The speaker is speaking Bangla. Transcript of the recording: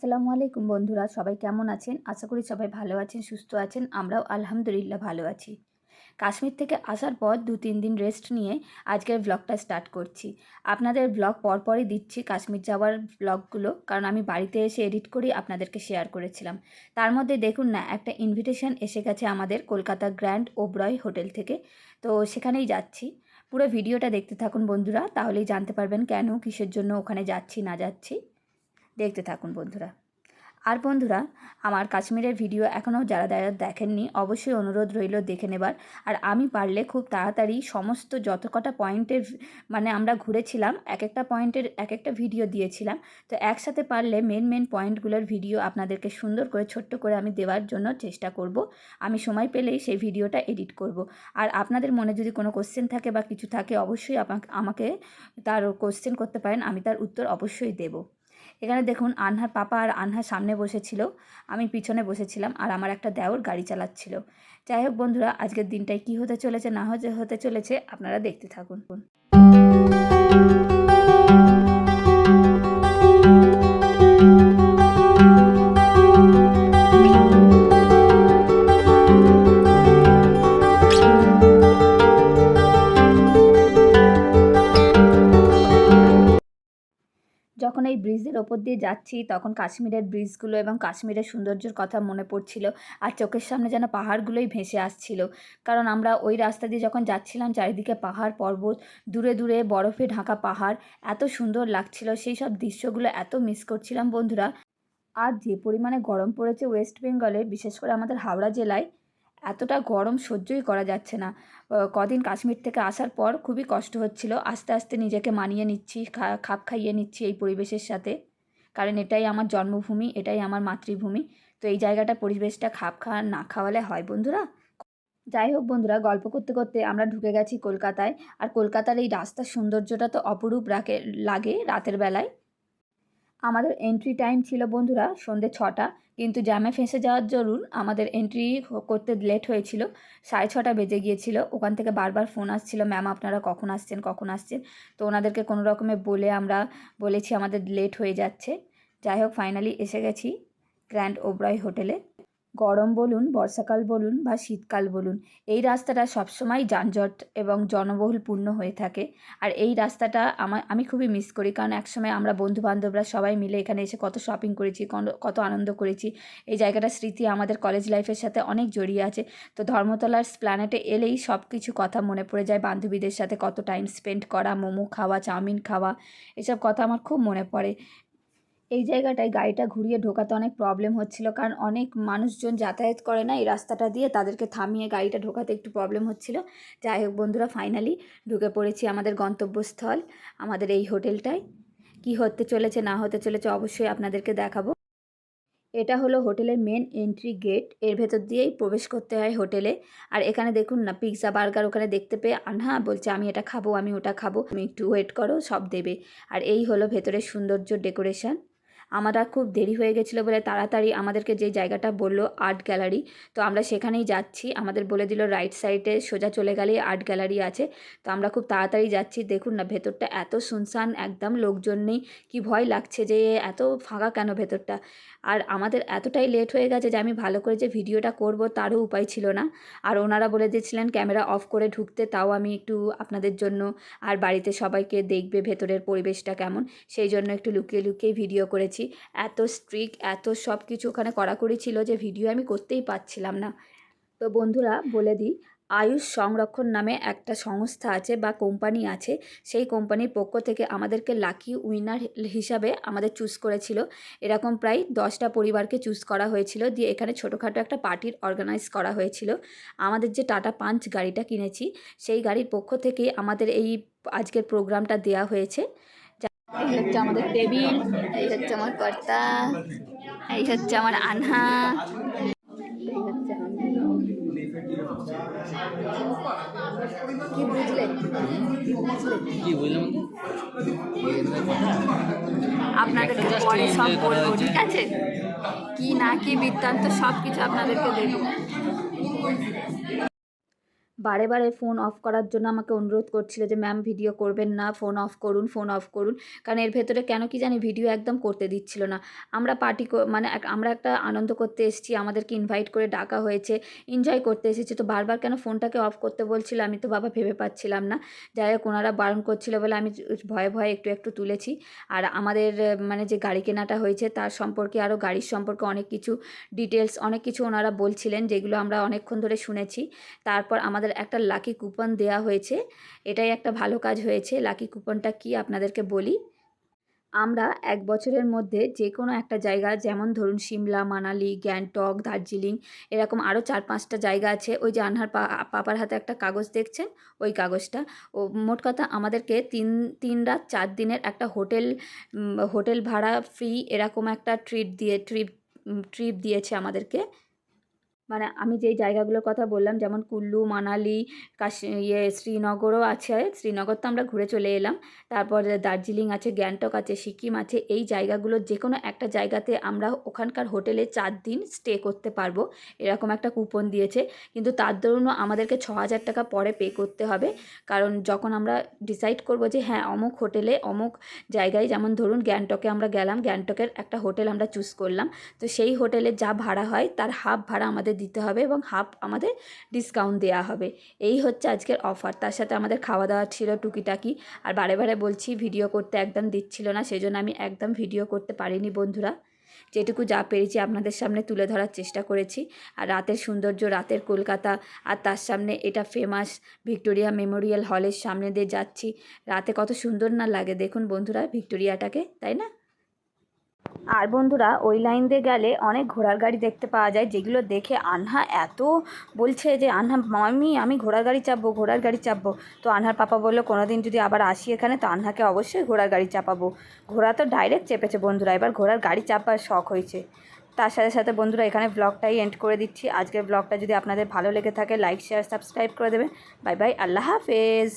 আসসালামু আলাইকুম বন্ধুরা, সবাই কেমন আছেন? আশা করি সবাই ভালো আছেন, সুস্থ আছেন, আমরাও আলহামদুলিল্লাহ ভালো আছি। কাশ্মীর থেকে আসার পর দু তিন দিন রেস্ট নিয়ে আজকের ব্লগটা স্টার্ট করছি। আপনাদের ব্লগ পরপরই দিচ্ছি কাশ্মীর যাওয়ার ব্লগগুলো কারণ আমি বাড়িতে এসে এডিট করি, আপনাদেরকে শেয়ার করেছিলাম। তার মধ্যে দেখুন না, একটা ইনভিটেশন এসে গেছে আমাদের কলকাতা গ্র্যান্ড ওব্রয় হোটেল থেকে। তো সেখানেই যাচ্ছি। পুরো ভিডিওটা দেখতে থাকুন বন্ধুরা, তাহলেই জানতে পারবেন কেন, কিসের জন্য ওখানে যাচ্ছি, না যাচ্ছি। দেখতে থাকুন বন্ধুরা। আর বন্ধুরা, আমার কাশ্মীরের ভিডিও এখনও যারা যারা দেখেননি, অবশ্যই অনুরোধ রইল দেখে নেবার। আর আমি পারলে খুব তাড়াতাড়ি সমস্ত যত কটা পয়েন্টের মানে আমরা ঘুরেছিলাম, এক একটা পয়েন্টের এক একটা ভিডিও দিয়েছিলাম। তো একসাথে পারলে মেন মেন পয়েন্টগুলোর ভিডিও আপনাদেরকে সুন্দর করে, ছোট্ট করে আমি দেওয়ার জন্য চেষ্টা করব। আমি সময় পেলেই সেই ভিডিওটা এডিট করব। আর আপনাদের মনে যদি কোনো কোশ্চেন থাকে বা কিছু থাকে, অবশ্যই আমাকে তার কোশ্চেন করতে পারেন, আমি তার উত্তর অবশ্যই দেবো। এখানে দেখুন আনহার পাপা আর আনহার সামনে বসেছিল। আমি পিছনে বসেছিলাম আর আমার একটা দেওর গাড়ি চালাচ্ছিল। যাই হোক বন্ধুরা, আজকের দিনটায় কী হতে চলেছে, না হতে হতে চলেছে আপনারা দেখতে থাকুন। যখন এই ব্রিজের ওপর দিয়ে যাচ্ছি, তখন কাশ্মীরের ব্রিজগুলো এবং কাশ্মীরের সৌন্দর্যের কথা মনে পড়ছিল আর চোখের সামনে যেন পাহাড়গুলোই ভেসে আসছিল। কারণ আমরা ওই রাস্তা দিয়ে যখন যাচ্ছিলাম, চারিদিকে পাহাড় পর্বত, দূরে দূরে বরফে ঢাকা পাহাড়, এত সুন্দর লাগছিল। সেই সব দৃশ্যগুলো এত মিস করছিলাম বন্ধুরা। আর যে পরিমাণে গরম পড়েছে ওয়েস্ট বেঙ্গলে বিশেষ করে আমাদের হাওড়া জেলায় এতটা গরম সহ্যই করা যাচ্ছে না। কদিন কাশ্মীর থেকে আসার পর খুবই কষ্ট হচ্ছিল। আস্তে আস্তে নিজেকে মানিয়ে নিচ্ছি খাপ খাইয়ে নিচ্ছি এই পরিবেশের সাথে। কারণ এটাই আমার জন্মভূমি, এটাই আমার মাতৃভূমি। তো এই জায়গাটা পরিবেশটা খাপ খাওয়া না খাওয়ালে হয় বন্ধুরা। যাই হোক বন্ধুরা, গল্প করতে করতে আমরা ঢুকে গেছি কলকাতায়। আর কলকাতার এই রাস্তার সৌন্দর্যটা তো অপরূপ রাখে, লাগে রাতের বেলায়। আমাদের এন্ট্রি টাইম ছিল বন্ধুরা সন্ধে ছটা, কিন্তু জ্যামে ফেঁসে যাওয়ার জরুর আমাদের এন্ট্রি করতে লেট হয়েছিল, সাড়ে ছটা বেজে গিয়েছিল। ওখান থেকে বারবার ফোন আসছিল ম্যাম আপনারা কখন আসছেন কখন আসছেন? তো ওনাদেরকে কোনো রকমে বলে আমরা বলেছি আমাদের লেট হয়ে যাচ্ছে। যাই হোক ফাইনালি এসে গেছি গ্র্যান্ড ওব্রয় হোটেলে গরম বলুন, বর্ষাকাল বলুন বা শীতকাল বলুন, এই রাস্তাটা সবসময় যানজট এবং জনবহুলপূর্ণ হয়ে থাকে। আর এই রাস্তাটা আমার আমি খুবই মিস করি কারণ একসময় আমরা বন্ধু বান্ধবরা সবাই মিলে এখানে এসে কত শপিং করেছি কত আনন্দ করেছি। এই জায়গাটার স্মৃতি আমাদের কলেজ লাইফের সাথে অনেক জড়িয়ে আছে। তো ধর্মতলার প্ল্যানেটে এলেই সব কিছু কথা মনে পড়ে যায় বান্ধবীদের সাথে কত টাইম স্পেন্ড করা, মোমো খাওয়া, চাউমিন খাওয়া, এসব কথা আমার খুব মনে পড়ে। এই জায়গাটায় গাড়িটা ঘুরিয়ে ঢোকাতে অনেক প্রবলেম হচ্ছিল। কারণ অনেক মানুষজন যাতায়াত করে না, এই রাস্তাটা দিয়ে তাদেরকে থামিয়ে গাড়িটা ঢোকাতে একটু প্রবলেম হচ্ছিল। যাই হোক বন্ধুরা ফাইনালি ঢুকে পড়েছি আমাদের গন্তব্যস্থল, আমাদের এই হোটেলটায়। কি হতে চলেছে, না হতে চলেছে অবশ্যই আপনাদেরকে দেখাবো। এটা হলো হোটেলের মেন এন্ট্রি গেটের ভেতর দিয়েই প্রবেশ করতে হয় হোটেলে। আর এখানে দেখুন না পিৎজা বার্গার ওখানে দেখতে পেয়ে আনহা, বলছে আমি এটা খাব, আমি ওটা খাব, তুমি একটু ওয়েট করো, সব দেবে। আর এই হলো ভেতরের সৌন্দর্য ডেকোরেশন আমরা খুব দেরি হয়ে গেছিল বলে তাড়াতাড়ি আমাদেরকে যে জায়গাটা বলল আর্ট গ্যালারি, তো আমরা সেখানেই যাচ্ছি। আমাদের বলে দিল রাইট সাইডে সোজা চলে গেলেই আর্ট গ্যালারি আছে। তো আমরা খুব তাড়াতাড়ি যাচ্ছি। দেখুন না, ভেতরটা এত শুনশান একদম লোকজন নেই। কি ভয় লাগছে যে এত ফাঁকা কেন ভেতরটা? আর আমাদের এতটাই লেট হয়ে গেছে যে আমি ভালো করে যে ভিডিওটা করব তারও উপায় ছিল না। আর ওনারা বলে দিয়েছিলেন ক্যামেরা অফ করে ঢুকতে, তাও আমি একটু আপনাদের জন্য আর বাড়িতে সবাইকে দেখবে ভেতরের পরিবেশটা কেমন। সেই জন্য একটু লুকিয়ে লুকিয়ে ভিডিও করেছি। এত স্ট্রিক এত সব কিছু ওখানে কড়াকড়ি ছিল যে ভিডিও আমি করতেই পারছিলাম না। তো বন্ধুরা, বলে দিই, আয়ুষ সংরক্ষণ নামে একটা সংস্থা আছে বা কোম্পানি আছে। সেই কোম্পানির পক্ষ থেকে আমাদেরকে লাকি উইনার হিসাবে আমাদের চুজ করেছিল। এরকম প্রায় দশটা পরিবারকে চুজ করা হয়েছিল। দিয়ে এখানে ছোটোখাটো একটা পার্টির অর্গানাইজ করা হয়েছিল। আমাদের যে টাটা পাঞ্চ গাড়িটা কিনেছি, সেই গাড়ির পক্ষ থেকে আমাদের এই আজকের প্রোগ্রামটা দেয়া হয়েছে। এই হচ্ছে আমাদের টেবিল এই হচ্ছে আমার কর্তা এই হচ্ছে আমার আনহা। এই হচ্ছে কি বুঝলে? কি বুঝলাম? আপনাদেরকে পরে সব বলব ঠিক আছে? কি না কি বৃত্তান্ত সব কিছু আপনাদেরকে দেবো। বারে বারে ফোন অফ করার জন্য আমাকে অনুরোধ করছিল যে ম্যাম ভিডিও করবেন না। ফোন অফ করুন ফোন অফ করুন। কারণ এর ভেতরে কেন কি জানি ভিডিও একদম করতে দিচ্ছিল না। আমরা পার্টি মানে আমরা একটা আনন্দ করতে এসেছি। আমাদেরকে ইনভাইট করে ডাকা হয়েছে। এনজয় করতে এসেছি। তো বারবার কেন ফোনটাকে অফ করতে বলছিল, আমি তো বাবা ভেবে পাচ্ছিলাম না। যাই হোক, ওনারা বারণ করছিল বলে আমি ভয়ে ভয়ে একটু একটু তুলেছি। আর আমাদের মানে যে গাড়ি কেনাটা হয়েছে, তার সম্পর্কে আরও গাড়ির সম্পর্কে অনেক কিছু ডিটেলস অনেক কিছু ওনারা বলছিলেন, যেগুলো আমরা অনেকক্ষণ ধরে শুনেছি। তারপর আমাদের একটা লাকি কুপন দেয়া হয়েছে। এটাই একটা ভালো কাজ হয়েছে। লাকি কুপনটা কি আপনাদেরকে বলি? আমরা এক বছরের মধ্যে যে কোনো একটা জায়গা, যেমন ধরুন সিমলা, মানালি, গ্যাংটক, দার্জিলিং, এরকম আরও চার পাঁচটা জায়গা আছে। ওই যে আনহার পাপার হাতে একটা কাগজ দেখছেন? ওই কাগজটা। ও মোট কথা আমাদেরকে তিন তিন রাত চার দিনের একটা হোটেল হোটেল ভাড়া ফ্রি এরকম একটা ট্রিট দিয়ে ট্রিপ ট্রিপ দিয়েছে আমাদেরকে। মানে আমি যেই জায়গাগুলোর কথা বললাম, যেমন কুল্লু, মানালি, কাশি ইয়ে শ্রীনগরও আছে, শ্রীনগর তো আমরা ঘুরে চলে এলাম। তারপর দার্জিলিং আছে, গ্যাংটক আছে, সিকিম আছে, এই জায়গাগুলোর যে কোনো একটা জায়গাতে আমরা ওখানকার হোটেলে চার দিন স্টে করতে পারব। এরকম একটা কুপন দিয়েছে। কিন্তু তার দরুনও আমাদেরকে ছ হাজার টাকা পরে পে করতে হবে। কারণ যখন আমরা ডিসাইড করব যে হ্যাঁ অমুক হোটেলে, অমুক জায়গায় যেমন ধরুন গ্যাংটকে আমরা গেলাম, গ্যাংটকের একটা হোটেল আমরা চুজ করলাম। তো সেই হোটেলে যা ভাড়া হয়, তার হাফ ভাড়া আমাদের দিতে হবে এবং হাফ আমাদের ডিসকাউন্ট দেওয়া হবে। এই হচ্ছে আজকের অফার তার সাথে আমাদের খাওয়া দাওয়া ছিল টুকিটাকি। আর বারে বারে বলছি ভিডিও করতে একদম দিচ্ছিল না সেই আমি একদম ভিডিও করতে পারিনি বন্ধুরা। যেটুকু যা পেরেছি আপনাদের সামনে তুলে ধরার চেষ্টা করেছি। আর রাতের সৌন্দর্য, রাতের কলকাতা, আর তার সামনে এটা ফেমাস ভিক্টোরিয়া মেমোরিয়াল হলের সামনে দিয়ে যাচ্ছি। রাতে কত সুন্দর না লাগে, দেখুন বন্ধুরা ভিক্টোরিয়াটাকে, তাই না? আর বন্ধুরা, ওই লাইন দিয়ে গেলে অনেক ঘোড়ার গাড়ি দেখতে পাওয়া যায়, যেগুলো দেখে আনহা এত বলছে যে, আনহা মামি আমি ঘোড়ার গাড়ি চাপবো, ঘোড়ার গাড়ি চাপবো। তো আনহার পাপা বলল কোনো দিন যদি আবার আসি এখানে, তো আনহাকে অবশ্যই ঘোড়ার গাড়ি চাপাবো। ঘোড়া তো ডাইরেক্ট চেপেছে বন্ধুরা, এবার ঘোড়ার গাড়ি চাপার শখ হয়েছে। তার সাথে সাথে বন্ধুরা, এখানে ব্লগটাই এন্ড করে দিচ্ছি। আজকের ব্লগটা যদি আপনাদের ভালো লেগে থাকে লাইক শেয়ার সাবস্ক্রাইব করে দেবেন। বাই বাই, আল্লাহ হাফেজ।